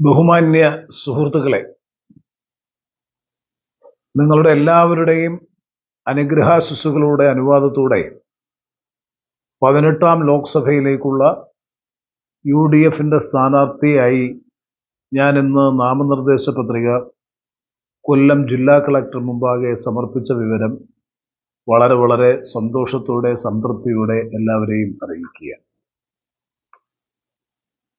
ബഹുമാന്യ സുഹൃത്തുക്കളെ നിങ്ങളുടെ എല്ലാവരുടെയും അനുഗ്രഹാശിസുകളുടെ അനുവാദത്തോടെ പതിനെട്ടാം ലോക്സഭയിലേക്കുള്ള യു ഡി എഫിന്റെ സ്ഥാനാർത്ഥിയായി ഞാൻ ഇന്ന് നാമനിർദ്ദേശ പത്രിക കൊല്ലം ജില്ലാ കളക്ടർ മുമ്പാകെ സമർപ്പിച്ച വിവരം വളരെ വളരെ സന്തോഷത്തോടെ സംതൃപ്തിയോടെ എല്ലാവരെയും അറിയിക്കുക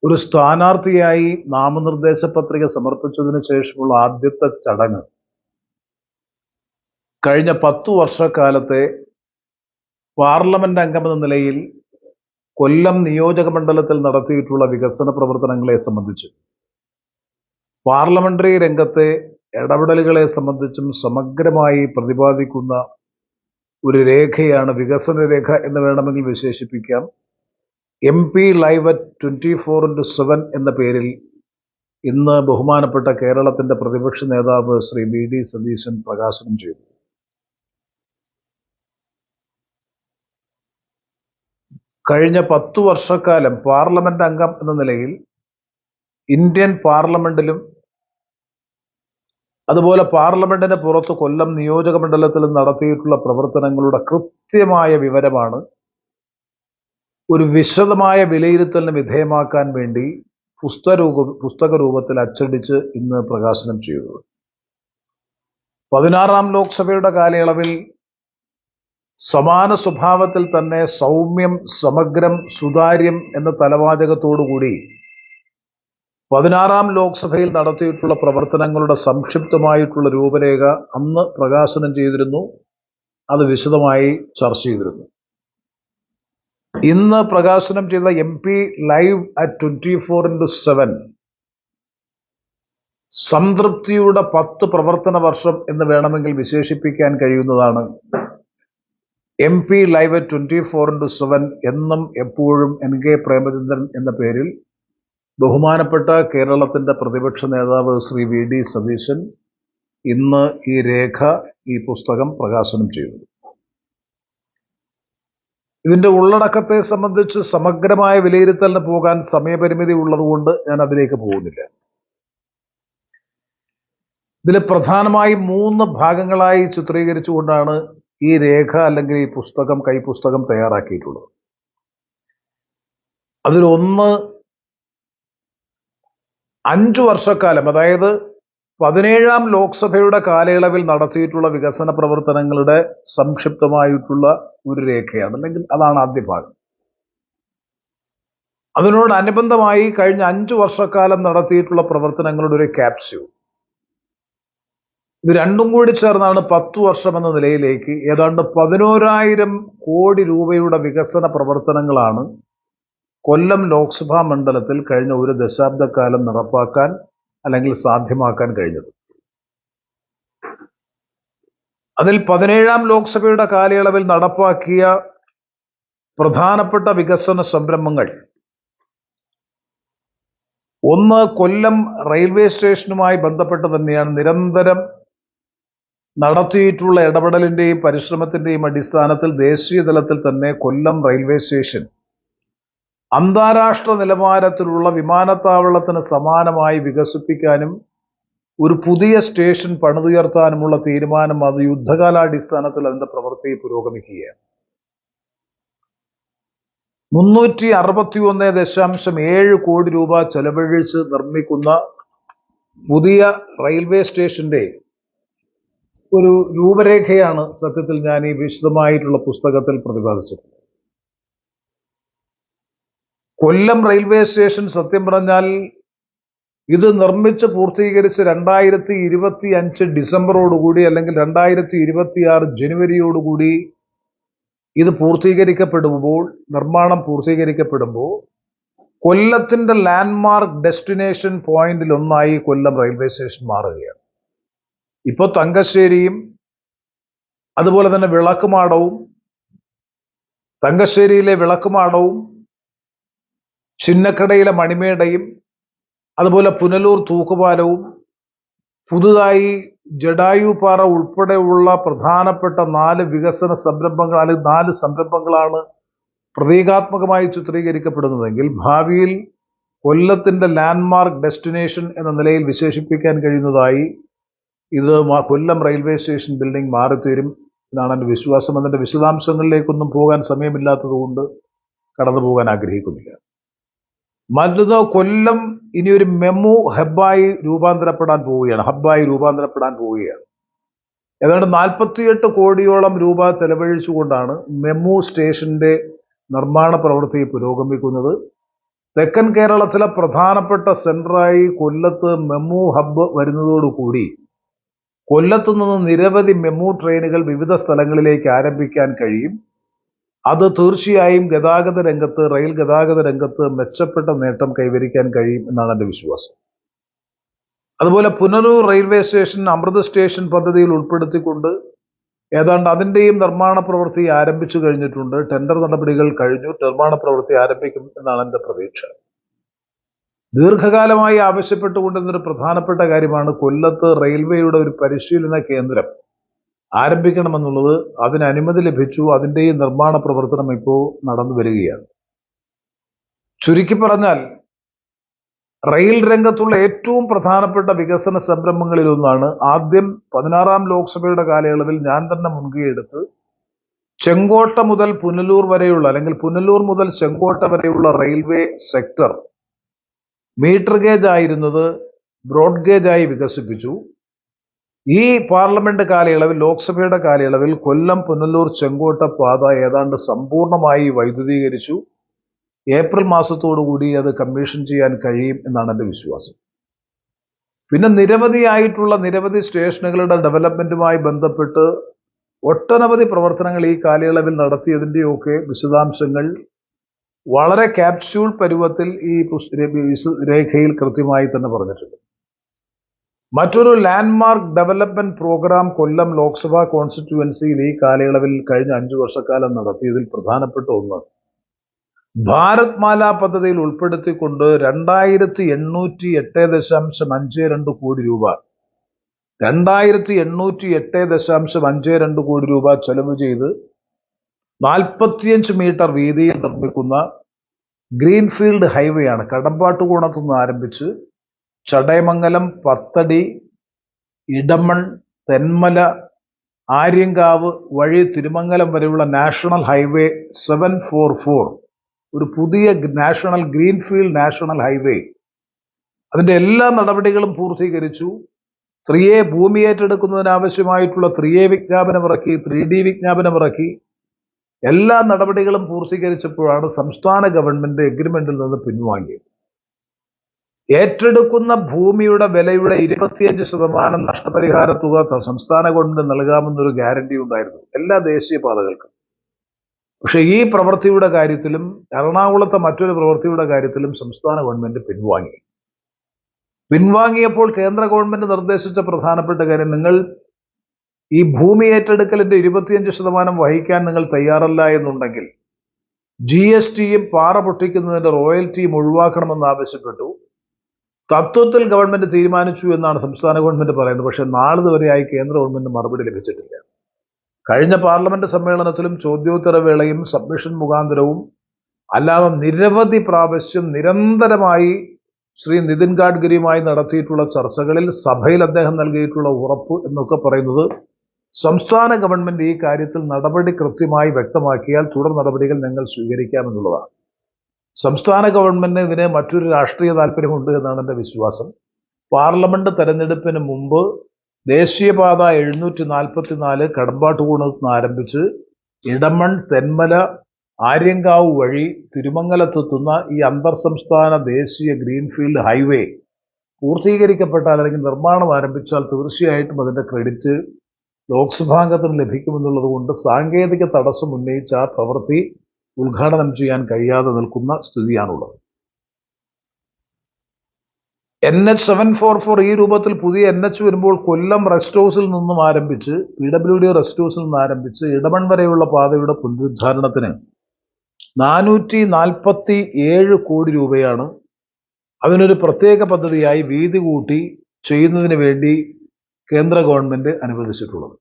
ഒരു സ്ഥാനാർത്ഥിയായി നാമനിർദ്ദേശ പത്രിക സമർപ്പിച്ചതിന് ശേഷമുള്ള ആദ്യത്തെ ചടങ്ങ്. കഴിഞ്ഞ പത്തു വർഷക്കാലത്തെ പാർലമെന്റ് അംഗമെന്ന നിലയിൽ കൊല്ലം നിയോജക മണ്ഡലത്തിൽ നടത്തിയിട്ടുള്ള വികസന പ്രവർത്തനങ്ങളെ സംബന്ധിച്ച് പാർലമെന്ററി രംഗത്തെ ഇടപെടലുകളെ സംബന്ധിച്ചും സമഗ്രമായി പ്രതിപാദിക്കുന്ന ഒരു രേഖയാണ് വികസന രേഖ എന്ന് വേണമെങ്കിൽ വിശേഷിപ്പിക്കാം. M P live at twenty four into seven എന്ന പേരിൽ ഇന്ന് ബഹുമാനപ്പെട്ട കേരളത്തിന്റെ പ്രതിപക്ഷ നേതാവ് ശ്രീ ബി ഡി സതീശൻ പ്രകാശനം ചെയ്തു. കഴിഞ്ഞ പത്തു വർഷക്കാലം പാർലമെന്റ് അംഗം എന്ന നിലയിൽ ഇന്ത്യൻ പാർലമെന്റിലും അതുപോലെ പാർലമെന്റിന് പുറത്ത് കൊല്ലം നിയോജക മണ്ഡലത്തിലും നടത്തിയിട്ടുള്ള പ്രവർത്തനങ്ങളുടെ കൃത്യമായ വിവരമാണ് ഒരു വിശദമായ വിലയിരുത്തലിന് വിധേയമാക്കാൻ വേണ്ടി പുസ്തക പുസ്തക രൂപത്തിൽ അച്ചടിച്ച് ഇന്ന് പ്രകാശനം ചെയ്തത് പതിനാറാം ലോക്സഭയുടെ കാലയളവിൽ സമാന സ്വഭാവത്തിൽ തന്നെ സൗമ്യം സമഗ്രം സുതാര്യം എന്ന തലവാചകത്തോടുകൂടി പതിനാറാം ലോക്സഭയിൽ നടത്തിയിട്ടുള്ള പ്രവർത്തനങ്ങളുടെ സംക്ഷിപ്തമായിട്ടുള്ള രൂപരേഖ അന്ന് പ്രകാശനം ചെയ്തിരുന്നു. അത് വിശദമായി ചർച്ച ചെയ്തിരുന്നു. ഇന്ന് പ്രകാശനം ചെയ്ത M P live at twenty four into seven. സംതൃപ്തിയുടെ പത്ത് പ്രവർത്തന വർഷം എന്ന് വേണമെങ്കിൽ വിശേഷിപ്പിക്കാൻ കഴിയുന്നതാണ്. M P live at twenty four into seven എന്നും എപ്പോഴും എൻ കെ പ്രേമചന്ദ്രൻ എന്ന പേരിൽ ബഹുമാനപ്പെട്ട കേരളത്തിന്റെ പ്രതിപക്ഷ നേതാവ് ശ്രീ വി ഡി സതീശൻ ഇന്ന് ഈ രേഖ ഈ പുസ്തകം പ്രകാശനം ചെയ്തു. ഇതിന്റെ ഉള്ളടക്കത്തെ സംബന്ധിച്ച് സമഗ്രമായ വിലയിരുത്തലിന് പോകാൻ സമയപരിമിതി ഉള്ളതുകൊണ്ട് ഞാൻ അതിലേക്ക് പോകുന്നില്ല. ഇതിൽ പ്രധാനമായും മൂന്ന് ഭാഗങ്ങളായി ചിത്രീകരിച്ചുകൊണ്ടാണ് ഈ രേഖ അല്ലെങ്കിൽ ഈ പുസ്തകം കൈപുസ്തകം തയ്യാറാക്കിയിട്ടുള്ളത്. അതിലൊന്ന് അഞ്ചു വർഷക്കാലം അതായത് പതിനേഴാം ലോക്സഭയുടെ കാലയളവിൽ നടത്തിയിട്ടുള്ള വികസന പ്രവർത്തനങ്ങളുടെ സംക്ഷിപ്തമായിട്ടുള്ള ഒരു രേഖയാണ് അല്ലെങ്കിൽ അതാണ് ആദ്യ ഭാഗം. അതിനോടനുബന്ധമായി കഴിഞ്ഞ അഞ്ചു വർഷക്കാലം നടത്തിയിട്ടുള്ള പ്രവർത്തനങ്ങളുടെ ഒരു ക്യാപ്സ്യൂൾ ഇത് രണ്ടും കൂടി ചേർന്നാണ് പത്തു വർഷം എന്ന നിലയിലേക്ക് ഏതാണ്ട് പതിനോരായിരം കോടി രൂപയുടെ വികസന പ്രവർത്തനങ്ങളാണ് കൊല്ലം ലോക്സഭാ മണ്ഡലത്തിൽ കഴിഞ്ഞ ഒരു ദശാബ്ദക്കാലം നടപ്പാക്കാൻ അല്ലെങ്കിൽ സാധ്യമാക്കാൻ കഴിഞ്ഞത്. അതിൽ പതിനേഴാം ലോക്സഭയുടെ കാലയളവിൽ നടപ്പാക്കിയ പ്രധാനപ്പെട്ട വികസന സംരംഭങ്ങൾ ഒന്ന് കൊല്ലം റെയിൽവേ സ്റ്റേഷനുമായി ബന്ധപ്പെട്ട് തന്നെയാണ് നിരന്തരം നടത്തിയിട്ടുള്ള ഇടപെടലിന്റെയും പരിശ്രമത്തിന്റെയും അടിസ്ഥാനത്തിൽ ദേശീയ തലത്തിൽ തന്നെ കൊല്ലം റെയിൽവേ സ്റ്റേഷൻ അന്താരാഷ്ട്ര നിലവാരത്തിലുള്ള വിമാനത്താവളത്തിന് സമാനമായി വികസിപ്പിക്കാനും ഒരു പുതിയ സ്റ്റേഷൻ പണിതുയർത്താനുമുള്ള തീരുമാനം അത് യുദ്ധകാലാടിസ്ഥാനത്തിൽ അതിന്റെ പ്രവൃത്തി പുരോഗമിക്കുകയാണ്. മുന്നൂറ്റി അറുപത്തി ഒന്ന് ദശാംശം ഏഴ് കോടി രൂപ ചെലവഴിച്ച് നിർമ്മിക്കുന്ന പുതിയ റെയിൽവേ സ്റ്റേഷന്റെ ഒരു രൂപരേഖയാണ് സത്യത്തിൽ ഞാൻ ഈ വിശദമായിട്ടുള്ള പുസ്തകത്തിൽ പ്രതിപാദിച്ചത്. കൊല്ലം റെയിൽവേ സ്റ്റേഷൻ സത്യം പറഞ്ഞാൽ ഇത് നിർമ്മിച്ച് പൂർത്തീകരിച്ച് രണ്ടായിരത്തി ഇരുപത്തി അഞ്ച് ഡിസംബറോടുകൂടി അല്ലെങ്കിൽ രണ്ടായിരത്തി ഇരുപത്തി ആറ് ജനുവരിയോടുകൂടി ഇത് പൂർത്തീകരിക്കപ്പെടുമ്പോൾ നിർമ്മാണം പൂർത്തീകരിക്കപ്പെടുമ്പോൾ കൊല്ലത്തിന്റെ ലാൻഡ്മാർക്ക് ഡെസ്റ്റിനേഷൻ പോയിന്റിൽ ഒന്നായി കൊല്ലം റെയിൽവേ സ്റ്റേഷൻ മാറുകയാണ്. ഇപ്പോൾ തങ്കശ്ശേരിയും അതുപോലെ തന്നെ വിളക്കുമാടവും തങ്കശ്ശേരിയിലെ വിളക്കുമാടവും ചിന്നക്കടയിലെ മണിമേടയും അതുപോലെ പുനലൂർ തൂക്കുപാലവും പുതുതായി ജഡായുപാറ ഉൾപ്പെടെയുള്ള പ്രധാനപ്പെട്ട നാല് വികസന സംരംഭങ്ങൾ അല്ലെങ്കിൽ നാല് സംരംഭങ്ങളാണ് പ്രതീകാത്മകമായി ചിത്രീകരിക്കപ്പെടുന്നതെങ്കിൽ ഭാവിയിൽ കൊല്ലത്തിന്റെ ലാൻഡ്മാർക്ക് ഡെസ്റ്റിനേഷൻ എന്ന നിലയിൽ വിശേഷിപ്പിക്കാൻ കഴിയുന്നതായി ഇത് കൊല്ലം റെയിൽവേ സ്റ്റേഷൻ ബിൽഡിംഗ് മാറിത്തീരും എന്നാണ് എന്റെ വിശ്വാസം. അതിന്റെ വിശദാംശങ്ങളിലേക്കൊന്നും പോകാൻ സമയമില്ലാത്തതുകൊണ്ട് കടന്നു പോകാൻ ആഗ്രഹിക്കുന്നില്ല. മറ്റൊന്ന് കൊല്ലം ഇനി ഒരു മെമു ഹബ്ബായി രൂപാന്തരപ്പെടാൻ പോവുകയാണ് ഹബ്ബായി രൂപാന്തരപ്പെടാൻ പോവുകയാണ്. ഏതാണ്ട് നാൽപ്പത്തിയെട്ട് കോടിയോളം രൂപ ചെലവഴിച്ചുകൊണ്ടാണ് മെമു സ്റ്റേഷന്റെ നിർമ്മാണ പ്രവൃത്തി പുരോഗമിക്കുന്നത്. തെക്കൻ കേരളത്തിലെ പ്രധാനപ്പെട്ട സെന്ററായി കൊല്ലത്ത് മെമു ഹബ്ബ് വരുന്നതോടുകൂടി കൊല്ലത്തു നിന്ന് നിരവധി മെമു ട്രെയിനുകൾ വിവിധ സ്ഥലങ്ങളിലേക്ക് ആരംഭിക്കാൻ കഴിയും. അത് തീർച്ചയായും ഗതാഗത രംഗത്ത് റെയിൽ ഗതാഗത രംഗത്ത് മെച്ചപ്പെട്ട നേട്ടം കൈവരിക്കാൻ കഴിയും എന്നാണ് എന്റെ വിശ്വാസം. അതുപോലെ Punalur railway station Amrit station പദ്ധതിയിൽ ഉൾപ്പെടുത്തിക്കൊണ്ട് ഏതാണ്ട് അതിന്റെയും നിർമ്മാണ പ്രവൃത്തി ആരംഭിച്ചു കഴിഞ്ഞിട്ടുണ്ട്. ടെൻഡർ നടപടികൾ കഴിഞ്ഞു നിർമ്മാണ പ്രവൃത്തി ആരംഭിക്കും എന്നാണ് എന്റെ പ്രതീക്ഷ. ദീർഘകാലമായി ആവശ്യപ്പെട്ടുകൊണ്ടിരുന്നൊരു പ്രധാനപ്പെട്ട കാര്യമാണ് കൊല്ലത്ത് റെയിൽവേയുടെ ഒരു പരിശീലന കേന്ദ്രം. ആരംഭിക്കണമെന്നുള്ളത് അതിന് അനുമതി ലഭിച്ചു. അതിന്റെ ഈ നിർമ്മാണ പ്രവർത്തനം ഇപ്പോൾ നടന്നു വരികയാണ്. ചുരുക്കി പറഞ്ഞാൽ റെയിൽ രംഗത്തുള്ള ഏറ്റവും പ്രധാനപ്പെട്ട വികസന സംരംഭങ്ങളിലൊന്നാണ് ആദ്യം പതിനാറാം ലോക്സഭയുടെ കാലയളവിൽ ഞാൻ തന്നെ മുൻകൈയെടുത്ത് ചെങ്കോട്ട മുതൽ പുനലൂർ വരെയുള്ള അല്ലെങ്കിൽ പുനലൂർ മുതൽ ചെങ്കോട്ട വരെയുള്ള റെയിൽവേ സെക്ടർ മീറ്റർ ഗേജ് ആയിരുന്നത് ബ്രോഡ് ഗേജ് ആയി വികസിപ്പിച്ചു. ഈ പാർലമെന്റ് കാലയളവിൽ ലോക്സഭയുടെ കാലയളവിൽ കൊല്ലം പുനലൂർ ചെങ്കോട്ട പാത ഏതാണ്ട് സമ്പൂർണമായി വൈദ്യുതീകരിച്ചു. ഏപ്രിൽ മാസത്തോടുകൂടി അത് കമ്മീഷൻ ചെയ്യാൻ കഴിയും എന്നാണ് എന്റെ വിശ്വാസം. പിന്നെ നിരവധിയായിട്ടുള്ള നിരവധി സ്റ്റേഷനുകളുടെ ഡെവലപ്മെന്റുമായി ബന്ധപ്പെട്ട് ഒട്ടനവധി പ്രവർത്തനങ്ങൾ ഈ കാലയളവിൽ നടത്തിയതിന്റെയൊക്കെ വിശദാംശങ്ങൾ വളരെ ക്യാപ്സ്യൂൾ പരുവത്തിൽ ഈ രേഖയിൽ കൃത്യമായി തന്നെ പറഞ്ഞിട്ടുണ്ട്. മറ്റൊരു landmark development programme Kollam Lok Sabha കോൺസ്റ്റിറ്റ്യുവൻസിയിൽ ഈ കാലയളവിൽ കഴിഞ്ഞ അഞ്ചു വർഷക്കാലം നടത്തിയതിൽ പ്രധാനപ്പെട്ട ഒന്ന്. ഭാരത് മാല പദ്ധതിയിൽ ഉൾപ്പെടുത്തിക്കൊണ്ട് രണ്ടായിരത്തി എണ്ണൂറ്റി എട്ട് ദശാംശം അഞ്ച് രണ്ട് കോടി രൂപ. രണ്ടായിരത്തി എണ്ണൂറ്റി എട്ട് ദശാംശം അഞ്ച് രണ്ട് കോടി രൂപ ചെലവ് ചെയ്ത് നാൽപ്പത്തിയഞ്ച് മീറ്റർ വീതിയിൽ നിർമ്മിക്കുന്ന ഗ്രീൻഫീൽഡ് ഹൈവേയാണ്. കടമ്പാട്ടുകോണത്തു നിന്ന് ആരംഭിച്ച് ചടയമംഗലം പത്തടി ഇടമൺ തെന്മല ആര്യങ്കാവ് വഴി തിരുമംഗലം വരെയുള്ള national highway seven four four. ഒരു പുതിയ നാഷണൽ ഗ്രീൻഫീൽഡ് നാഷണൽ ഹൈവേ. അതിന്റെ എല്ലാ നടപടികളും പൂർത്തീകരിച്ചു. ത്രീ എ ഭൂമി ഏറ്റെടുക്കുന്നതിനാവശ്യമായിട്ടുള്ള ത്രീ എ വിജ്ഞാപനം ഇറക്കി ത്രീ ഡി വിജ്ഞാപനം ഇറക്കി എല്ലാ നടപടികളും പൂർത്തീകരിച്ചപ്പോഴാണ് സംസ്ഥാന ഗവൺമെന്റ് എഗ്രിമെന്റിൽ നിന്ന് പിൻവാങ്ങിയത്. ഏറ്റെടുക്കുന്ന ഭൂമിയുടെ വിലയുടെ ഇരുപത്തിയഞ്ച് ശതമാനം നഷ്ടപരിഹാര തുക സംസ്ഥാന ഗവൺമെന്റ് നൽകാമെന്നൊരു ഗ്യാരണ്ടി ഉണ്ടായിരുന്നു. എല്ലാ ദേശീയ പാതകൾക്കും. പക്ഷെ ഈ പ്രവൃത്തിയുടെ കാര്യത്തിലും എറണാകുളത്തെ മറ്റൊരു പ്രവൃത്തിയുടെ കാര്യത്തിലും സംസ്ഥാന ഗവൺമെന്റ് പിൻവാങ്ങി. പിൻവാങ്ങിയപ്പോൾ കേന്ദ്ര ഗവൺമെന്റ് നിർദ്ദേശിച്ച പ്രധാനപ്പെട്ട കാര്യം നിങ്ങൾ ഈ ഭൂമി ഏറ്റെടുക്കലിന്റെ ഇരുപത്തിയഞ്ച് ശതമാനം വഹിക്കാൻ നിങ്ങൾ തയ്യാറല്ല എന്നുണ്ടെങ്കിൽ ജി എസ് ടിയും പാറ പൊട്ടിക്കുന്നതിന്റെ റോയൽറ്റിയും ഒഴിവാക്കണമെന്ന് ആവശ്യപ്പെട്ടു. തത്വത്തിൽ ഗവൺമെന്റ് തീരുമാനിച്ചു എന്നാണ് സംസ്ഥാന ഗവൺമെന്റ് പറയുന്നത്. പക്ഷെ നാളിതുവരെയായി കേന്ദ്ര ഗവൺമെന്റ് മറുപടി ലഭിച്ചിട്ടില്ല. കഴിഞ്ഞ പാർലമെന്റ് സമ്മേളനത്തിലും ചോദ്യോത്തരവേളയും സബ്മിഷൻ മുഖാന്തരവും അല്ലാതെ നിരവധി പ്രാവശ്യം നിരന്തരമായി ശ്രീ നിതിൻ ഗാഡ്കരിയുമായി നടത്തിയിട്ടുള്ള ചർച്ചകളിൽ സഭയിൽ അദ്ദേഹം നൽകിയിട്ടുള്ള ഉറപ്പ് എന്നൊക്കെ പറയുന്നത് സംസ്ഥാന ഗവൺമെന്റ് ഈ കാര്യത്തിൽ നടപടി കൃത്യമായി വ്യക്തമാക്കിയാൽ തുടർ നടപടികൾ ഞങ്ങൾ സ്വീകരിക്കാമെന്നുള്ളതാണ് സംസ്ഥാന ഗവൺമെന്റിന് ഇതിന് മറ്റൊരു രാഷ്ട്രീയ താല്പര്യമുണ്ട് എന്നാണ് എന്റെ വിശ്വാസം. പാർലമെന്റ് തെരഞ്ഞെടുപ്പിന് മുമ്പ് ദേശീയപാത എഴുന്നൂറ്റി നാൽപ്പത്തി നാല് കടമ്പാട്ടുകൂണത്ത് നിന്ന് ആരംഭിച്ച് ഇടമൺ തെന്മല ആര്യങ്കാവ് വഴി തിരുമംഗലത്തെത്തുന്ന ഈ അന്തർ സംസ്ഥാന ദേശീയ ഗ്രീൻഫീൽഡ് ഹൈവേ പൂർത്തീകരിക്കപ്പെട്ടാൽ അല്ലെങ്കിൽ നിർമ്മാണം ആരംഭിച്ചാൽ തീർച്ചയായിട്ടും അതിന്റെ ക്രെഡിറ്റ് ലോക്സഭാംഗത്തിന് ലഭിക്കുമെന്നുള്ളത് കൊണ്ട് സാങ്കേതിക തടസ്സം ഉന്നയിച്ച ആ പ്രവൃത്തി ഉദ്ഘാടനം ചെയ്യാൻ കഴിയാതെ നിൽക്കുന്ന സ്ഥിതിയാണുള്ളത്. N H seven four four ഈ രൂപത്തിൽ പുതിയ എൻ എച്ച് വരുമ്പോൾ കൊല്ലം റെസ്റ്റ് ഹൗസിൽ നിന്നും ആരംഭിച്ച് പി ഡബ്ല്യു ഡി റെസ്റ്റ് ഹൗസിൽ നിന്ന് ആരംഭിച്ച് ഇടമൺ വരെയുള്ള പാതയുടെ പുനരുദ്ധാരണത്തിന് നാനൂറ്റി നാൽപ്പത്തി ഏഴ് കോടി രൂപയാണ് അതിനൊരു പ്രത്യേക പദ്ധതിയായി വീതി കൂട്ടി ചെയ്യുന്നതിന് വേണ്ടി കേന്ദ്ര ഗവൺമെന്റ് അനുവദിച്ചിട്ടുള്ളത്.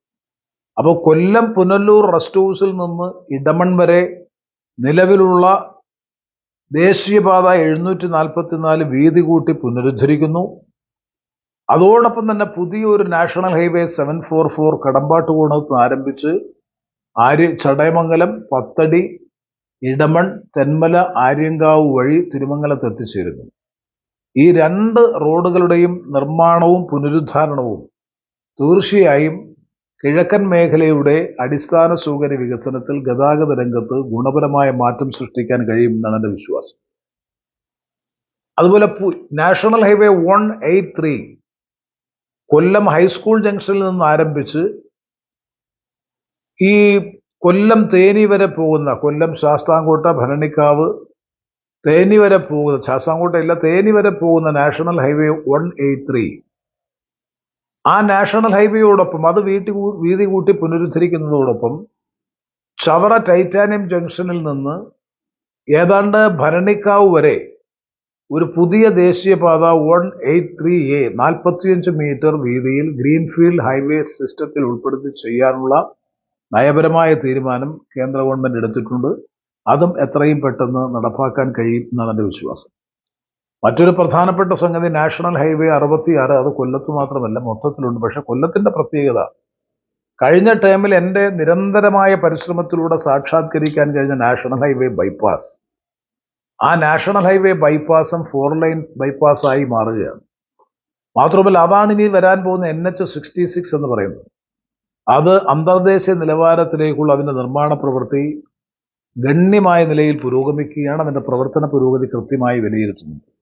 അപ്പോൾ കൊല്ലം പുനല്ലൂർ റെസ്റ്റ് ഹൗസിൽ നിന്ന് ഇടമൺ വരെ നിലവിലുള്ള ദേശീയപാത എഴുന്നൂറ്റി നാൽപ്പത്തിനാല് വീതി കൂട്ടി പുനരുദ്ധരിക്കുന്നു. അതോടൊപ്പം തന്നെ പുതിയൊരു national highway seven four four കടമ്പാട്ടുകോണത്ത് ആരംഭിച്ച് ആര്യ ചടയമംഗലം പത്തടി ഇടമൺ തെന്മല ആര്യങ്കാവ് വഴി തിരുമംഗലത്ത് എത്തിച്ചേരുന്നു. ഈ രണ്ട് റോഡുകളുടെയും നിർമ്മാണവും പുനരുദ്ധാരണവും തീർച്ചയായും കിഴക്കൻ മേഖലയുടെ അടിസ്ഥാന സൗകര്യ വികസനത്തിൽ ഗതാഗത രംഗത്ത് ഗുണപരമായ മാറ്റം സൃഷ്ടിക്കാൻ കഴിയുമെന്നാണ് എന്റെ വിശ്വാസം. അതുപോലെ national highway one eight three Kollam high school ജംഗ്ഷനിൽ നിന്ന് ആരംഭിച്ച് ഈ കൊല്ലം തേനി വരെ പോകുന്ന കൊല്ലം ശാസ്താംകോട്ട ഭരണിക്കാവ് തേനി വരെ പോകുന്ന ശാസ്താംകോട്ട ഇല്ല തേനി വരെ പോകുന്ന national highway one eight three ആ നാഷണൽ ഹൈവേയോടൊപ്പം അത് വീട്ടി വീതി കൂട്ടി പുനരുദ്ധരിക്കുന്നതോടൊപ്പം ചവറ ടൈറ്റാനിയം ജംഗ്ഷനിൽ നിന്ന് ഏതാണ്ട് ഭരണിക്കാവ് വരെ ഒരു പുതിയ ദേശീയപാത വൺ എയ്റ്റ് ത്രീ എ നാൽപ്പത്തിയഞ്ച് മീറ്റർ വീതിയിൽ ഗ്രീൻഫീൽഡ് ഹൈവേ സിസ്റ്റത്തിൽ ഉൾപ്പെടുത്തി ചെയ്യാനുള്ള നയപരമായ തീരുമാനം കേന്ദ്ര ഗവൺമെന്റ് എടുത്തിട്ടുണ്ട്. അതും എത്രയും പെട്ടെന്ന് നടപ്പാക്കാൻ കഴിയും എന്നാണ് എന്റെ വിശ്വാസം. മറ്റൊരു പ്രധാനപ്പെട്ട സംഗതി നാഷണൽ ഹൈവേ അറുപത്തിയാറ് അത് കൊല്ലത്ത് മാത്രമല്ല മൊത്തത്തിലുണ്ട്. പക്ഷെ കൊല്ലത്തിന്റെ പ്രത്യേകത കഴിഞ്ഞ ടൈമിൽ എന്റെ നിരന്തരമായ പരിശ്രമത്തിലൂടെ സാക്ഷാത്കരിക്കാൻ കഴിഞ്ഞ നാഷണൽ ഹൈവേ ബൈപ്പാസ്. ആ നാഷണൽ ഹൈവേ ബൈപ്പാസും ഫോർ ലൈൻ ബൈപ്പാസായി മാറുകയാണ്. മാത്രമല്ല അതാണ് ഇനി വരാൻ പോകുന്ന എൻ എച്ച് സിക്സ്റ്റി സിക്സ് എന്ന് പറയുന്നത്. അത് അന്തർദേശീയ നിലവാരത്തിലേക്കുള്ള അതിന്റെ നിർമ്മാണ പ്രവൃത്തി ഗണ്യമായ നിലയിൽ പുരോഗമിക്കുകയാണ്. അതിന്റെ പ്രവർത്തന പുരോഗതി കൃത്യമായി വിലയിരുത്തുന്നുണ്ട്.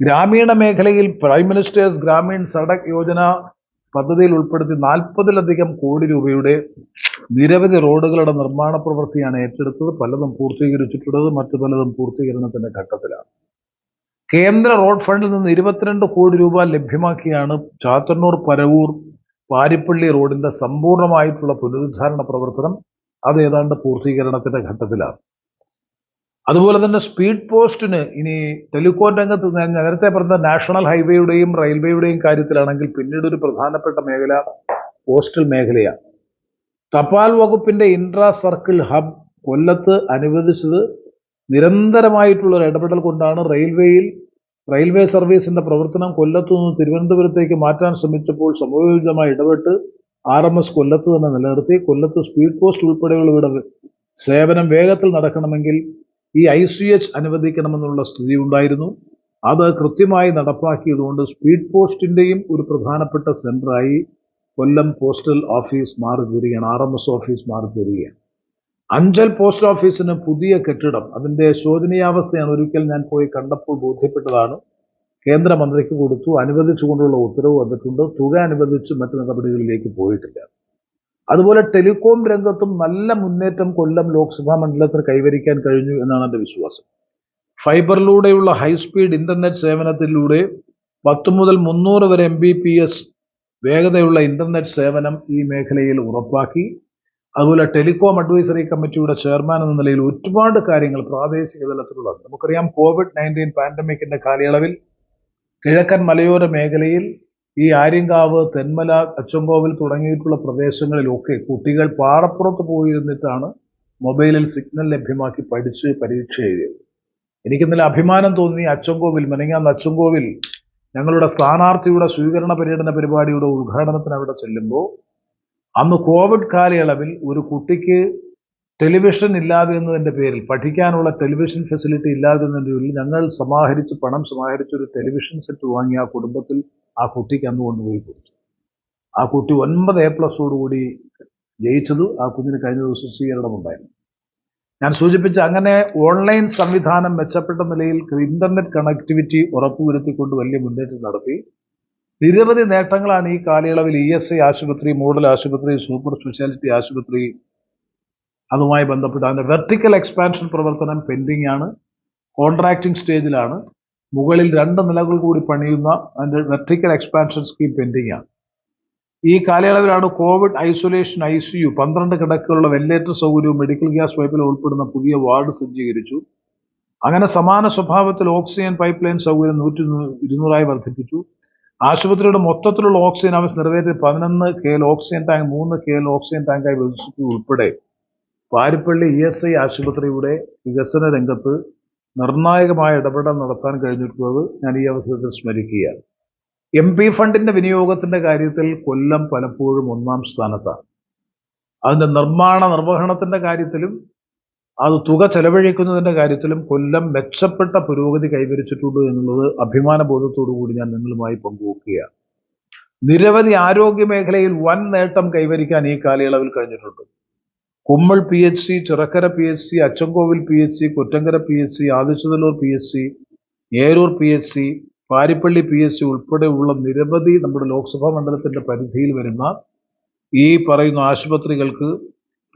ഗ്രാമീണ മേഖലയിൽ പ്രൈം മിനിസ്റ്റേഴ്സ് ഗ്രാമീൺ സഡക് യോജന പദ്ധതിയിൽ ഉൾപ്പെടുത്തി നാൽപ്പതിലധികം കോടി രൂപയുടെ നിരവധി റോഡുകളുടെ നിർമ്മാണ പ്രവൃത്തിയാണ് ഏറ്റെടുത്തത്. പലതും പൂർത്തീകരിച്ചിട്ടുള്ളത് മറ്റു പലതും പൂർത്തീകരണത്തിന്റെ ഘട്ടത്തിലാണ്. കേന്ദ്ര റോഡ് ഫണ്ടിൽ നിന്ന് ഇരുപത്തിരണ്ട് കോടി രൂപ ലഭ്യമാക്കിയാണ് ചാത്തന്നൂർ പരവൂർ പാരിപ്പള്ളി റോഡിന്റെ സമ്പൂർണമായിട്ടുള്ള പുനരുദ്ധാരണ പ്രവർത്തനം. അത് ഏതാണ്ട് പൂർത്തീകരണത്തിന്റെ ഘട്ടത്തിലാണ്. അതുപോലെ തന്നെ സ്പീഡ് പോസ്റ്റിന് ഇനി ടെലികോം രംഗത്ത് നേരത്തെ പറഞ്ഞ നാഷണൽ ഹൈവേയുടെയും റെയിൽവേയുടെയും കാര്യത്തിലാണെങ്കിൽ പിന്നീട് ഒരു പ്രധാനപ്പെട്ട മേഖല പോസ്റ്റൽ മേഖലയാണ്. തപാൽ വകുപ്പിന്റെ ഇൻട്രാ സർക്കിൾ ഹബ് കൊല്ലത്ത് അനുവദിച്ചത് നിരന്തരമായിട്ടുള്ള ഒരു ഇടപെടൽ കൊണ്ടാണ് റെയിൽവേയിൽ റെയിൽവേ സർവീസിന്റെ പ്രവർത്തനം കൊല്ലത്തു നിന്ന് തിരുവനന്തപുരത്തേക്ക് മാറ്റാൻ ശ്രമിച്ചപ്പോൾ സമയോചിതമായി ഇടപെട്ട് ആർ എം എസ് കൊല്ലത്ത് തന്നെ നിലനിർത്തി. കൊല്ലത്ത് സ്പീഡ് പോസ്റ്റ് ഉൾപ്പെടെയുള്ളവയുടെ സേവനം വേഗത്തിൽ നടക്കണമെങ്കിൽ ഈ ഐ സി എച്ച് അനുവദിക്കണമെന്നുള്ള സ്ഥിതി ഉണ്ടായിരുന്നു അത് കൃത്യമായി നടപ്പാക്കിയതുകൊണ്ട് സ്പീഡ് പോസ്റ്റിന്റെയും ഒരു പ്രധാനപ്പെട്ട സെന്ററായി കൊല്ലം പോസ്റ്റൽ ഓഫീസ് മാറി തീരുകയാണ് ആർ എം എസ് ഓഫീസ് മാറി തീരുകയാണ് അഞ്ചൽ പോസ്റ്റ് ഓഫീസിന് പുതിയ കെട്ടിടം അതിന്റെ ശോചനീയാവസ്ഥയാണ് ഒരിക്കൽ ഞാൻ പോയി കണ്ടപ്പോൾ ബോധ്യപ്പെട്ടതാണ്. കേന്ദ്രമന്ത്രിക്ക് കൊടുത്തു അനുവദിച്ചുകൊണ്ടുള്ള ഉത്തരവ് വന്നിട്ടുണ്ട് തുക അനുവദിച്ച് മറ്റു നടപടികളിലേക്ക് പോയിട്ടില്ല. അതുപോലെ ടെലികോം രംഗത്തും നല്ല മുന്നേറ്റം കൊല്ലം ലോക്സഭാ മണ്ഡലത്തിൽ കൈവരിക്കാൻ കഴിഞ്ഞു എന്നാണ് എന്റെ വിശ്വാസം. ഫൈബറിലൂടെയുള്ള ഹൈസ്പീഡ് ഇന്റർനെറ്റ് സേവനത്തിലൂടെ പത്ത് മുതൽ മുന്നൂറ് വരെ എം ബി പി എസ് വേഗതയുള്ള ഇന്റർനെറ്റ് സേവനം ഈ മേഖലയിൽ ഉറപ്പാക്കി. അതുപോലെ ടെലികോം അഡ്വൈസറി കമ്മിറ്റിയുടെ ചെയർമാൻ എന്ന നിലയിൽ ഒരുപാട് കാര്യങ്ങൾ പ്രാദേശിക തലത്തിലുള്ളത് നമുക്കറിയാം കോവിഡ് നയന്റീൻ പാൻഡമിക്കിന്റെ കാലയളവിൽ കിഴക്കൻ മലയോര മേഖലയിൽ ഈ ആര്യങ്കാവ് തെന്മല അച്ചൻകോവിൽ തുടങ്ങിയിട്ടുള്ള പ്രദേശങ്ങളിലൊക്കെ കുട്ടികൾ പാറപ്പുറത്ത് പോയിരുന്നിട്ടാണ് മൊബൈലിൽ സിഗ്നൽ ലഭ്യമാക്കി പഠിച്ച് പരീക്ഷ എഴുതിയത്. എനിക്കിന്നലെ അഭിമാനം തോന്നി അച്ചൻകോവിൽ മെനങ്ങാന്ന് അച്ചൻകോവിൽ ഞങ്ങളുടെ സ്ഥാനാർത്ഥിയുടെ സ്വീകരണ പര്യടന പരിപാടിയുടെ ഉദ്ഘാടനത്തിന് അവിടെ ചെല്ലുമ്പോൾ അന്ന് കോവിഡ് കാലയളവിൽ ഒരു കുട്ടിക്ക് ടെലിവിഷൻ ഇല്ലാതെ എന്നതിന്റെ പേരിൽ പഠിക്കാനുള്ള ടെലിവിഷൻ ഫെസിലിറ്റി ഇല്ലാതെ എന്നതിന്റെ പേരിൽ ഞങ്ങൾ സമാഹരിച്ച് പണം സമാഹരിച്ച് ഒരു ടെലിവിഷൻ സെറ്റ് വാങ്ങി ആ കുടുംബത്തിൽ ആ കുട്ടിക്ക് അന്ന് കൊണ്ടുപോയി കൊടുത്തു. ആ കുട്ടി ഒൻപത് എ പ്ലസോടുകൂടി ജയിച്ചത് ആ കുഞ്ഞിന് കഴിഞ്ഞ ദിവസം സ്വീകരണമുണ്ടായിരുന്നു. ഞാൻ സൂചിപ്പിച്ച അങ്ങനെ ഓൺലൈൻ സംവിധാനം മെച്ചപ്പെട്ട നിലയിൽ ഇന്റർനെറ്റ് കണക്ടിവിറ്റി ഉറപ്പുവരുത്തിക്കൊണ്ട് വലിയ മുന്നേറ്റം നടത്തി. നിരവധി നേട്ടങ്ങളാണ് ഈ കാലയളവിൽ ഇ എസ് ഐ ആശുപത്രി മോഡൽ ആശുപത്രി സൂപ്പർ സ്പെഷ്യാലിറ്റി ആശുപത്രി അതുമായി ബന്ധപ്പെട്ട് അതിന്റെ വെർട്ടിക്കൽ എക്സ്പാൻഷൻ പ്രവർത്തനം പെൻഡിംഗ് ആണ് കോൺട്രാക്ടിംഗ് സ്റ്റേജിലാണ്. മുകളിൽ രണ്ട് നിലകൾ കൂടി പണിയുന്ന അതിന്റെ വെർട്ടിക്കൽ എക്സ്പാൻഷൻ സ്കീം പെൻഡിംഗ് ആണ്. ഈ കാലയളവിലാണ് covid isolation I C U പന്ത്രണ്ട് കിടക്കുകളുള്ള വെന്റിലേറ്റർ സൗകര്യവും മെഡിക്കൽ ഗ്യാസ് പൈപ്പിൽ ഉൾപ്പെടുന്ന പുതിയ വാർഡ് സജ്ജീകരിച്ചു. അങ്ങനെ സമാന സ്വഭാവത്തിൽ ഓക്സിജൻ പൈപ്പ് ലൈൻ സൗകര്യം നൂറ്റി ഇരുന്നൂറായി വർദ്ധിപ്പിച്ചു. ആശുപത്രിയുടെ മൊത്തത്തിലുള്ള ഓക്സിജൻ ആവശ്യം നിറവേറ്റി പതിനൊന്ന് കെ എൽ ഓക്സിജൻ ടാങ്ക് മൂന്ന് കെ എൽ ഓക്സിജൻ ടാങ്കായി വികസിപ്പിച്ചു ഉൾപ്പെടെ. പാരിപ്പള്ളി ഇ എസ് ഐ ആശുപത്രിയുടെ വികസന രംഗത്ത് നിർണായകമായ ഇടപെടൽ നടത്താൻ കഴിഞ്ഞിട്ടുള്ളത് ഞാൻ ഈ അവസരത്തിൽ സ്മരിക്കുകയാണ്. എം പി ഫണ്ടിന്റെ വിനിയോഗത്തിന്റെ കാര്യത്തിൽ കൊല്ലം പലപ്പോഴും ഒന്നാം സ്ഥാനത്താണ്. അതിന്റെ നിർമ്മാണ നിർവഹണത്തിന്റെ കാര്യത്തിലും അത് തുക ചെലവഴിക്കുന്നതിന്റെ കാര്യത്തിലും കൊല്ലം മെച്ചപ്പെട്ട പുരോഗതി കൈവരിച്ചിട്ടുണ്ട് എന്നുള്ളത് അഭിമാന ബോധത്തോടു കൂടി ഞാൻ നിങ്ങളുമായി പങ്കുവെക്കുകയാണ്. നിരവധി ആരോഗ്യ മേഖലയിൽ വൻ നേട്ടം കൈവരിക്കാൻ ഈ കാലയളവിൽ കഴിഞ്ഞിട്ടുണ്ട്. Kummil P H C Chirakkara P H C Achankovil P H C Kuttankara P H C Adichanalloor P H C Eroor P H C Paripally P H C ഉൾപ്പെടെയുള്ള നിരവധി നമ്മുടെ ലോക്സഭാ മണ്ഡലത്തിന്റെ പരിധിയിൽ വരുന്ന ഈ പറയുന്ന ആശുപത്രികൾക്ക്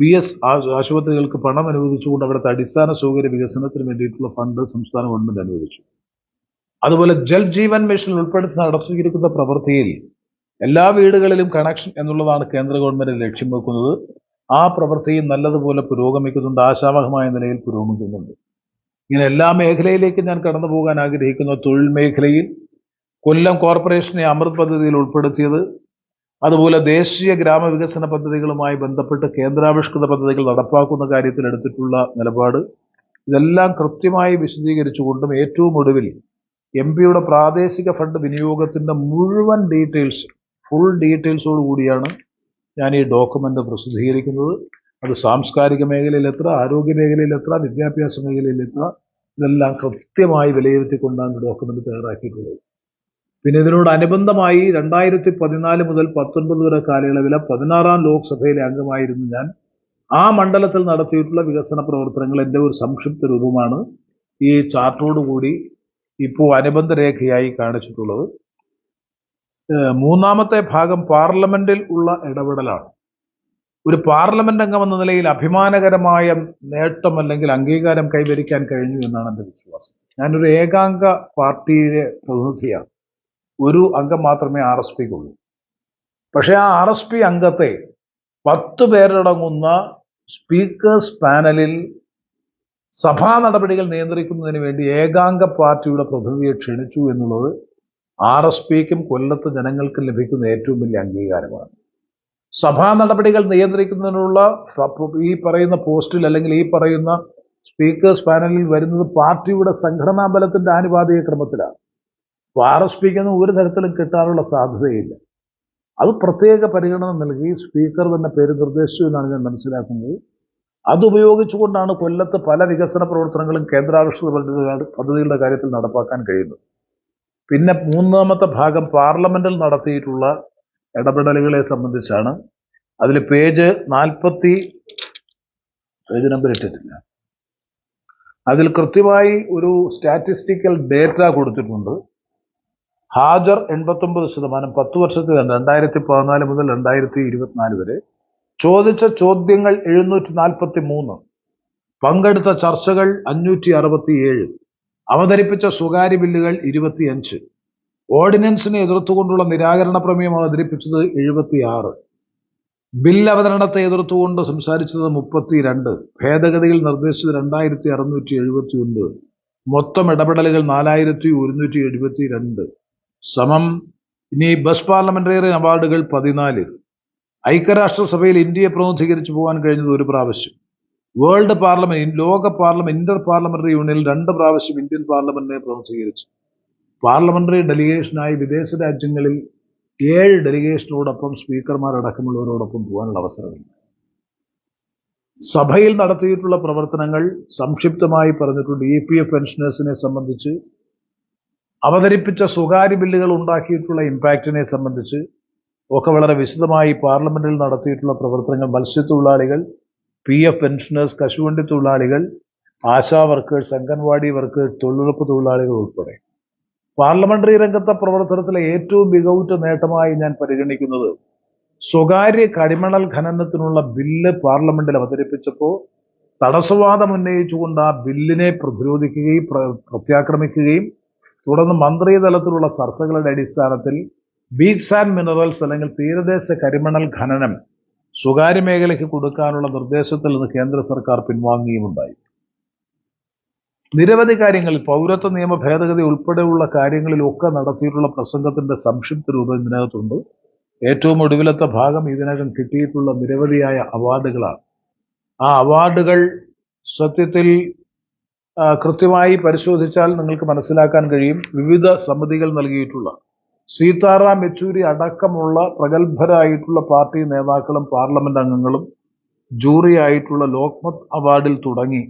പി എസ് ആശുപത്രികൾക്ക് പണം അനുവദിച്ചുകൊണ്ട് അവിടുത്തെ അടിസ്ഥാന സൗകര്യ വികസനത്തിന് വേണ്ടിയിട്ടുള്ള ഫണ്ട് സംസ്ഥാന ഗവൺമെന്റ് അനുവദിച്ചു. അതുപോലെ ജൽ ജീവൻ മിഷൻ ഉൾപ്പെടുത്തി നടത്തിയിരിക്കുന്ന പ്രവൃത്തിയിൽ എല്ലാ വീടുകളിലും കണക്ഷൻ എന്നുള്ളതാണ് കേന്ദ്ര ഗവൺമെന്റ് ലക്ഷ്യം വെക്കുന്നത്. ആ പ്രവൃത്തിയും നല്ലതുപോലെ പുരോഗമിക്കുന്നുണ്ട് ആശാവഹമായ നിലയിൽ പുരോഗമിക്കുന്നുണ്ട്. ഇങ്ങനെ എല്ലാ മേഖലയിലേക്കും ഞാൻ കടന്നു പോകാൻ ആഗ്രഹിക്കുന്ന. തൊഴിൽ മേഖലയിൽ കൊല്ലം കോർപ്പറേഷനെ അമൃത് പദ്ധതിയിൽ ഉൾപ്പെടുത്തിയത് അതുപോലെ ദേശീയ ഗ്രാമവികസന പദ്ധതികളുമായി ബന്ധപ്പെട്ട് കേന്ദ്രാവിഷ്കൃത പദ്ധതികൾ നടപ്പാക്കുന്ന കാര്യത്തിൽ എടുത്തിട്ടുള്ള നിലപാട്. ഇതെല്ലാം കൃത്യമായി വിശദീകരിച്ചുകൊണ്ടും ഏറ്റവും ഒടുവിൽ എം പിയുടെ പ്രാദേശിക ഫണ്ട് വിനിയോഗത്തിന്റെ മുഴുവൻ ഡീറ്റെയിൽസ് ഫുൾ ഡീറ്റെയിൽസോടു കൂടിയാണ് ഞാൻ ഈ ഡോക്യുമെന്റ് പ്രസിദ്ധീകരിക്കുന്നത് അത് സാംസ്കാരിക മേഖലയിൽ എത്ര ആരോഗ്യ മേഖലയിൽ എത്ര വിദ്യാഭ്യാസ മേഖലയിൽ എത്ര ഇതെല്ലാം കൃത്യമായി വിലയിരുത്തിക്കൊണ്ടാണ് ഡോക്യുമെന്റ് തയ്യാറാക്കിയിട്ടുള്ളത്. പിന്നെ ഇതിനോടനുബന്ധമായി രണ്ടായിരത്തി പതിനാല് മുതൽ പത്തൊൻപത് വരെ കാലയളവിലെ പതിനാറാം ലോക്സഭയിലെ അംഗമായിരുന്നു ഞാൻ. ആ മണ്ഡലത്തിൽ നടത്തിയിട്ടുള്ള വികസന പ്രവർത്തനങ്ങൾ എന്റെ ഒരു സംക്ഷിപ്ത രൂപമാണ് ഈ ചാർട്ടോടുകൂടി ഇപ്പോൾ അനുബന്ധ രേഖയായി കാണിച്ചിട്ടുള്ളത്. മൂന്നാമത്തെ ഭാഗം പാർലമെന്റിൽ ഉള്ള ഇടപെടലാണ്. ഒരു പാർലമെന്റ് അംഗം എന്ന നിലയിൽ അഭിമാനകരമായ നേട്ടം അല്ലെങ്കിൽ അംഗീകാരം കൈവരിക്കാൻ കഴിഞ്ഞു എന്നാണ് എന്റെ വിശ്വാസം. ഞാനൊരു ഏകാംഗ പാർട്ടിയിലെ പ്രതിനിധിയാണ്. ഒരു അംഗം മാത്രമേ ആർ എസ് പിക്കുള്ളൂ. പക്ഷേ ആ ആർ എസ് പി അംഗത്തെ പത്ത് പേരടങ്ങുന്ന സ്പീക്കേഴ്സ് പാനലിൽ സഭാ നടപടികൾ നിയന്ത്രിക്കുന്നതിന് വേണ്ടി ഏകാംഗ പാർട്ടിയുടെ പ്രതിനിധിയെ ക്ഷണിച്ചു എന്നുള്ളത് ആർ എസ് പിക്കും കൊല്ലത്ത് ജനങ്ങൾക്ക് ലഭിക്കുന്ന ഏറ്റവും വലിയ അംഗീകാരമാണ്. സഭാ നടപടികൾ നിയന്ത്രിക്കുന്നതിനുള്ള ഈ പറയുന്ന പോസ്റ്റിൽ അല്ലെങ്കിൽ ഈ പറയുന്ന സ്പീക്കേഴ്സ് പാനലിൽ വരുന്നത് പാർട്ടിയുടെ സംഘടനാ ബലത്തിന്റെ ആനുപാതിക ക്രമത്തിലാണ്. അപ്പോൾ ആർ എസ് പിക്ക് ഒന്നും ഒരു തരത്തിലും കിട്ടാനുള്ള സാധ്യതയില്ല. അത് പ്രത്യേക പരിഗണന നൽകി സ്പീക്കർ തന്നെ പേര് നിർദ്ദേശിച്ചു എന്നാണ് ഞാൻ മനസ്സിലാക്കുന്നത്. അതുപയോഗിച്ചുകൊണ്ടാണ് കൊല്ലത്ത് പല വികസന പ്രവർത്തനങ്ങളും കേന്ദ്രാവിഷ്കൃത പദ്ധതികളുടെ കാര്യത്തിൽ നടപ്പാക്കാൻ കഴിയുന്നത്. പിന്നെ മൂന്നാമത്തെ ഭാഗം പാർലമെന്റിൽ നടത്തിയിട്ടുള്ള ഇടപെടലുകളെ സംബന്ധിച്ചാണ്. അതിൽ പേജ് നാൽപ്പത്തി പേജ് നമ്പർ ഇട്ടിട്ടില്ല. അതിൽ കൃത്യമായി ഒരു സ്റ്റാറ്റിസ്റ്റിക്കൽ ഡേറ്റ കൊടുത്തിട്ടുണ്ട്. ഹാജർ എൺപത്തൊമ്പത് ശതമാനം പത്ത് വർഷത്തിൽ രണ്ടായിരത്തി പതിനാല് മുതൽ രണ്ടായിരത്തി ഇരുപത്തിനാല് വരെ. ചോദിച്ച ചോദ്യങ്ങൾ എഴുന്നൂറ്റി നാൽപ്പത്തി മൂന്ന് പങ്കെടുത്ത ചർച്ചകൾ അഞ്ഞൂറ്റി അറുപത്തിയേഴ്. അവതരിപ്പിച്ച സ്വകാര്യ ബില്ലുകൾ ഇരുപത്തിയഞ്ച്. ഓർഡിനൻസിനെ എതിർത്തുകൊണ്ടുള്ള നിരാകരണ പ്രമേയം അവതരിപ്പിച്ചത് എഴുപത്തിയാറ്. ബിൽ അവതരണത്തെ എതിർത്തുകൊണ്ട് സംസാരിച്ചത് മുപ്പത്തിരണ്ട്. ഭേദഗതികൾ നിർദ്ദേശിച്ചത് രണ്ടായിരത്തി അറുന്നൂറ്റി എഴുപത്തി ഒൻപത് മൊത്തം ഇടപെടലുകൾ നാലായിരത്തി ഒരുന്നൂറ്റി എഴുപത്തി രണ്ട് സമം. ഇനി ബസ് പാർലമെന്ററി അവാർഡുകൾ പതിനാല്. ഐക്യരാഷ്ട്രസഭയിൽ ഇന്ത്യയെ പ്രതിനിധീകരിച്ചു പോകാൻ കഴിഞ്ഞത് ഒരു പ്രാവശ്യം. വേൾഡ് പാർലമെന്റ് ലോക പാർലമെന്റ് ഇന്റർ പാർലമെന്ററി യൂണിയനിൽ രണ്ട് പ്രാവശ്യം ഇന്ത്യൻ പാർലമെന്റിനെ പ്രതിനിധീകരിച്ചു. പാർലമെന്ററി ഡെലിഗേഷനായി വിദേശ രാജ്യങ്ങളിൽ ഏഴ് ഡെലിഗേഷനോടൊപ്പം സ്പീക്കർമാരടക്കമുള്ളവരോടൊപ്പം പോകാനുള്ള അവസരമില്ല. സഭയിൽ നടത്തിയിട്ടുള്ള പ്രവർത്തനങ്ങൾ സംക്ഷിപ്തമായി പറഞ്ഞിട്ടുണ്ട്. ഇ പി എഫ് പെൻഷനേഴ്സിനെ സംബന്ധിച്ച് അവതരിപ്പിച്ച സ്വകാര്യ ബില്ലുകൾ ഉണ്ടാക്കിയിട്ടുള്ള ഇമ്പാക്റ്റിനെ സംബന്ധിച്ച് ഒക്കെ വളരെ വിശദമായി പാർലമെന്റിൽ നടത്തിയിട്ടുള്ള പ്രവർത്തനങ്ങൾ മത്സ്യത്തൊഴിലാളികൾ പി എഫ് പെൻഷനേഴ്സ് കശുവണ്ടി തൊഴിലാളികൾ ആശാ വർക്കേഴ്സ് അംഗൻവാടി വർക്കേഴ്സ് തൊഴിലുറപ്പ് തൊഴിലാളികൾ ഉൾപ്പെടെ. പാർലമെന്ററി രംഗത്തെ പ്രവർത്തനത്തിലെ ഏറ്റവും മികവുറ്റ നേട്ടമായി ഞാൻ പരിഗണിക്കുന്നത് സ്വകാര്യ കരിമണൽ ഖനനത്തിനുള്ള ബില്ല് പാർലമെന്റിൽ അവതരിപ്പിച്ചപ്പോൾ തടസ്സവാദം ഉന്നയിച്ചുകൊണ്ട് ആ ബില്ലിനെ പ്രതിരോധിക്കുകയും പ്രത്യാക്രമിക്കുകയും തുടർന്ന് മന്ത്രിതലത്തിലുള്ള ചർച്ചകളുടെ അടിസ്ഥാനത്തിൽ ബീച്ച് ആൻഡ് മിനറൽസ് അല്ലെങ്കിൽ തീരദേശ കരിമണൽ ഖനനം സ്വകാര്യ മേഖലയ്ക്ക് കൊടുക്കാനുള്ള നിർദ്ദേശത്തിൽ നിന്ന് കേന്ദ്ര സർക്കാർ പിൻവാങ്ങുകയുമുണ്ടായി നിരവധി കാര്യങ്ങളിൽ പൗരത്വ നിയമ ഭേദഗതി ഉൾപ്പെടെയുള്ള കാര്യങ്ങളിലൊക്കെ നടത്തിയിട്ടുള്ള പ്രസംഗത്തിന്റെ സംക്ഷിപ്ത രൂപം ഇതിനകത്തുണ്ട്. ഏറ്റവും ഒടുവിലത്തെ ഭാഗം ഇതിനകം കിട്ടിയിട്ടുള്ള നിരവധിയായ അവാർഡുകളാണ്. ആ അവാർഡുകൾ സത്യത്തിൽ കൃത്യമായി പരിശോധിച്ചാൽ നിങ്ങൾക്ക് മനസ്സിലാക്കാൻ കഴിയും. വിവിധ സമിതികൾ നൽകിയിട്ടുള്ള സീതാറാം യെച്ചൂരി അടക്കമുള്ള പ്രഗത്ഭരായിട്ടുള്ള പാർട്ടി നേതാക്കളും പാർലമെന്റ് അംഗങ്ങളും ജൂറി ആയിട്ടുള്ള ലോക്മത് അവാർഡിൽ തുടങ്ങി.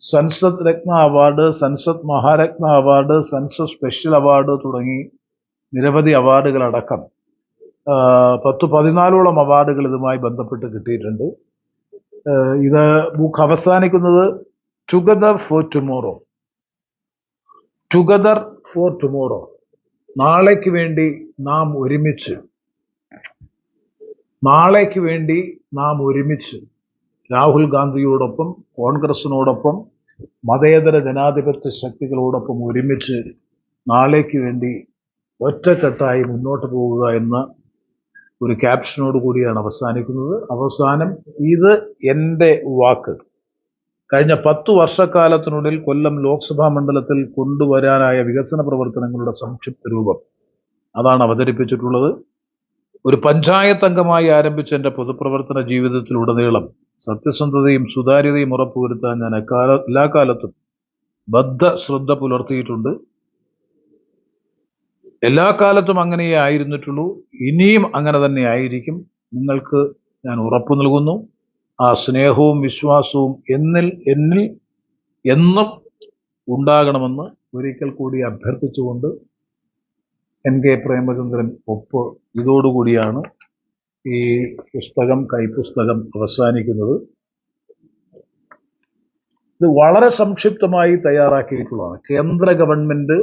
Sansad Ratna award Sansad Maharatna award Sansad special award തുടങ്ങി നിരവധി അവാർഡുകളടക്കം. പത്ത് പതിനാലോളം അവാർഡുകൾ ഇതുമായി ബന്ധപ്പെട്ട് കിട്ടിയിട്ടുണ്ട്. ഇത് ബുക്ക് അവസാനിക്കുന്നത് together for tomorrow together for tomorrow നാളേക്ക് വേണ്ടി നാം ഒരുമിച്ച്. നാളേക്ക് വേണ്ടി നാം ഒരുമിച്ച്. രാഹുൽ ഗാന്ധിയോടൊപ്പം കോൺഗ്രസിനോടൊപ്പം മതേതര ജനാധിപത്യ ശക്തികളോടൊപ്പം ഒരുമിച്ച് നാളേക്ക് വേണ്ടി ഒറ്റക്കെട്ടായി മുന്നോട്ട് പോവുക എന്ന ഒരു ക്യാപ്ഷനോട് കൂടിയാണ് അവസാനിക്കുന്നത്. അവസാനം ഇത് എന്റെ വാക്ക്. കഴിഞ്ഞ പത്തു വർഷക്കാലത്തിനുള്ളിൽ കൊല്ലം ലോക്സഭാ മണ്ഡലത്തിൽ കൊണ്ടുവരാനായ വികസന പ്രവർത്തനങ്ങളുടെ സംക്ഷിപ്ത രൂപം അതാണ് അവതരിപ്പിച്ചിട്ടുള്ളത്. ഒരു പഞ്ചായത്ത് അംഗമായി ആരംഭിച്ച എന്റെ പൊതുപ്രവർത്തന ജീവിതത്തിലുടനീളം സത്യസന്ധതയും സുതാര്യതയും ഉറപ്പുവരുത്താൻ ഞാൻ എക്കാല എല്ലാ കാലത്തും ബദ്ധ ശ്രദ്ധ പുലർത്തിയിട്ടുണ്ട്. എല്ലാ കാലത്തും അങ്ങനെയേ ആയിരുന്നിട്ടുള്ളൂ. ഇനിയും അങ്ങനെ തന്നെ ആയിരിക്കും. നിങ്ങൾക്ക് ഞാൻ ഉറപ്പു നൽകുന്നു. ആ സ്നേഹവും വിശ്വാസവും എന്നിൽ എന്നിൽ എന്നും ഉണ്ടാകണമെന്ന് ഒരിക്കൽ കൂടി അഭ്യർത്ഥിച്ചുകൊണ്ട് എൻ കെ പ്രേമചന്ദ്രൻ ഒപ്പ് ഇതോടുകൂടിയാണ് ഈ പുസ്തകം കൈപ്പുസ്തകം അവസാനിക്കുന്നത്. ഇത് വളരെ സംക്ഷിപ്തമായി തയ്യാറാക്കിയിട്ടുള്ളതാണ് കേന്ദ്ര ഗവൺമെന്റ്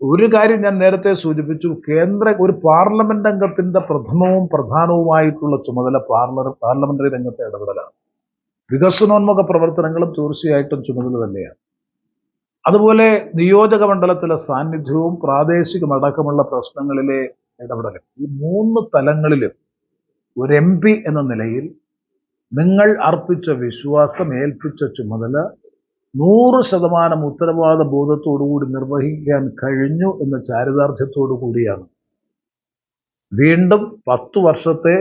ഒരു കാര്യം ഞാൻ നേരത്തെ സൂചിപ്പിച്ചു കേന്ദ്ര ഒരു പാർലമെന്റ് അംഗത്തിന്റെ പ്രഥമവും പ്രധാനവുമായിട്ടുള്ള ചുമതല പാർലർ പാർലമെന്ററി രംഗത്തെ ഇടപെടലാണ്. വികസനോന്മുഖ പ്രവർത്തനങ്ങളും തീർച്ചയായിട്ടും ചുമതല തന്നെയാണ്. അതുപോലെ നിയോജക മണ്ഡലത്തിലെ സാന്നിധ്യവും പ്രാദേശികമടക്കമുള്ള പ്രശ്നങ്ങളിലെ ഇടപെടലും. ഈ മൂന്ന് തലങ്ങളിലും ഒരു എം എന്ന നിലയിൽ നിങ്ങൾ അർപ്പിച്ച വിശ്വാസം ഏൽപ്പിച്ച ചുമതല നൂറ് ശതമാനം ഉത്തരവാദ ബോധത്തോടുകൂടി നിർവഹിക്കാൻ കഴിഞ്ഞു എന്ന ചാരിതാർത്ഥ്യത്തോടു കൂടിയാണ്. വീണ്ടും പത്തു വർഷത്തെ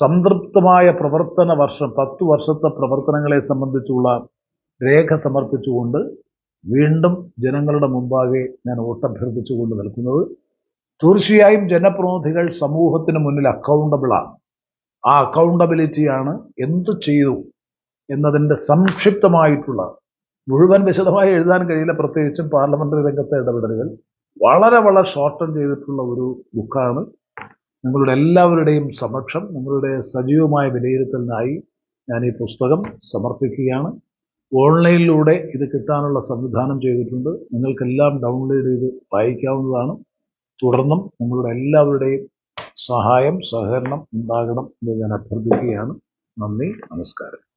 സംതൃപ്തമായ പ്രവർത്തന വർഷം പത്തു വർഷത്തെ പ്രവർത്തനങ്ങളെ സംബന്ധിച്ചുള്ള രേഖ സമർപ്പിച്ചുകൊണ്ട് വീണ്ടും ജനങ്ങളുടെ മുമ്പാകെ ഞാൻ വോട്ടഭ്യർത്ഥിച്ചുകൊണ്ട് നിൽക്കുന്നത്. തീർച്ചയായും ജനപ്രതിനിധികൾ സമൂഹത്തിന് മുന്നിൽ അക്കൗണ്ടബിളാണ് ആ അക്കൗണ്ടബിലിറ്റിയാണ് എന്തു ചെയ്തു എന്നതിന്റെ സംക്ഷിപ്തമായിട്ടുള്ള മുഴുവൻ വിശദമായി എഴുതാൻ കഴിയില്ല. പ്രത്യേകിച്ചും പാർലമെന്ററി രംഗത്തെ ഇടപെടലുകൾ. വളരെ വളരെ ഷോർട്ടൺ ചെയ്തിട്ടുള്ള ഒരു ബുക്കാണ് നിങ്ങളുടെ എല്ലാവരുടെയും സമക്ഷം നിങ്ങളുടെ സജീവമായ വിലയിരുത്തലിനായി ഞാൻ ഈ പുസ്തകം സമർപ്പിക്കുകയാണ്. ഓൺലൈനിലൂടെ ഇത് കിട്ടാനുള്ള സംവിധാനം ചെയ്തിട്ടുണ്ട്. നിങ്ങൾക്കെല്ലാം ഡൗൺലോഡ് ചെയ്ത് വായിക്കാവുന്നതാണ്. തുടർന്നും നിങ്ങളുടെ എല്ലാവരുടെയും സഹായം സഹകരണം ഉണ്ടാകണം എന്ന് ഞാൻ അഭ്യർത്ഥിക്കുകയാണ്. നന്ദി നമസ്കാരം.